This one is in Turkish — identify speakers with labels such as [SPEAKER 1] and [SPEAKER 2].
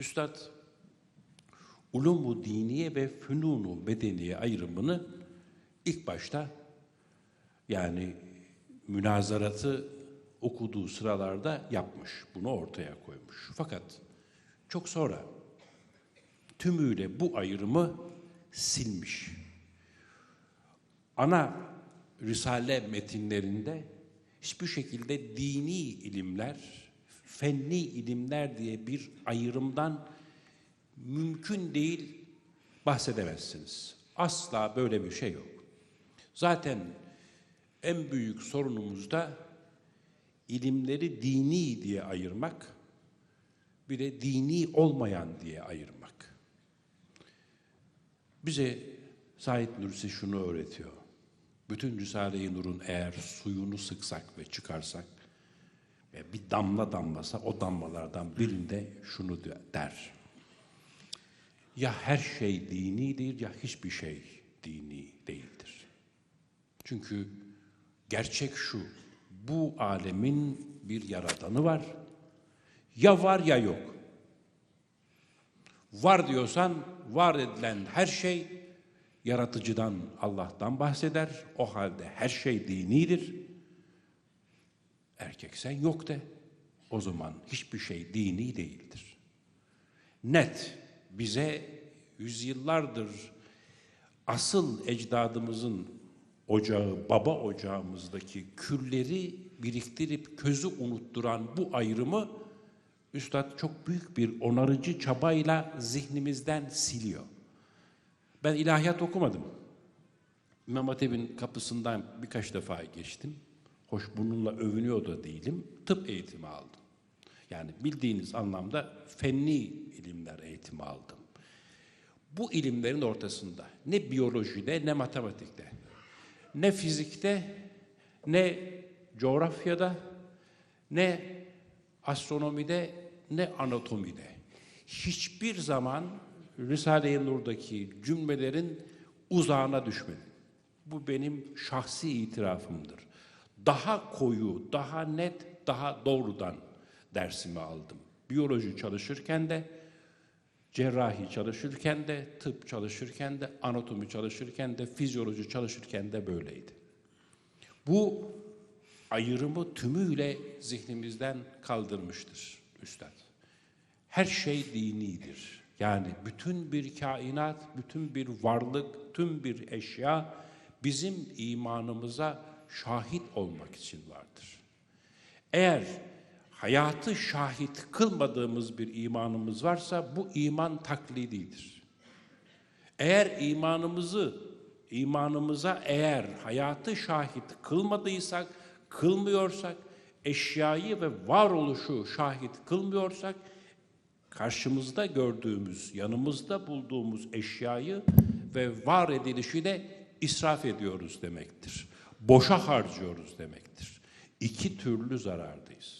[SPEAKER 1] Üstad ulumu diniye ve fünunu medeniye ayrımını ilk başta yani münazaratı okuduğu sıralarda yapmış. Bunu ortaya koymuş. Fakat çok sonra tümüyle bu ayrımı silmiş. Ana Risale metinlerinde hiçbir şekilde dini ilimler, fenni ilimler diye bir ayrımdan mümkün değil bahsedemezsiniz. Asla böyle bir şey yok. Zaten en büyük sorunumuz da ilimleri dini diye ayırmak, bir de dini olmayan diye ayırmak. Bize Said Nursi şunu öğretiyor. Bütün Risale-i Nur'un eğer suyunu sıksak ve çıkarsak ve bir damla damlasa o damlalardan birinde şunu der. Ya her şey dinidir ya hiçbir şey dini değildir. Çünkü gerçek şu, bu alemin bir yaradanı var. Ya var ya yok. Var diyorsan var edilen her şey yaratıcıdan, Allah'tan bahseder. O halde her şey dinidir. Erkek sen yok de. O zaman hiçbir şey dini değildir. Net bize yüzyıllardır asıl ecdadımızın ocağı, baba ocağımızdaki külleri biriktirip közü unutturan bu ayrımı Üstad çok büyük bir onarıcı çabayla zihnimizden siliyor. Ben ilahiyat okumadım. İmam Hatip'in kapısından birkaç defa geçtim. Hoş bununla övünüyor da değilim. Tıp eğitimi aldım. Yani bildiğiniz anlamda fenni ilimler eğitimi aldım. Bu ilimlerin ortasında ne biyolojide ne matematikte, ne fizikte, ne coğrafyada, ne astronomide, ne anatomide hiçbir zaman Risale-i Nur'daki cümlelerin uzağına düşmedim. Bu benim şahsi itirafımdır. Daha koyu, daha net, daha doğrudan dersimi aldım. Biyoloji çalışırken de, cerrahi çalışırken de, tıp çalışırken de, anatomi çalışırken de, fizyoloji çalışırken de böyleydi. Bu ayrımı tümüyle zihnimizden kaldırmıştır Üstad. Her şey dinidir. Yani bütün bir kainat, bütün bir varlık, tüm bir eşya bizim imanımıza şahit olmak için vardır. Eğer hayatı şahit kılmadığımız bir imanımız varsa bu iman taklididir. Eğer imanımızı imanımıza eğer hayatı şahit kılmadıysak, kılmıyorsak, eşyayı ve varoluşu şahit kılmıyorsak karşımızda gördüğümüz, yanımızda bulduğumuz eşyayı ve var edilişi de israf ediyoruz demektir. Boşa harcıyoruz demektir. İki türlü zarardayız.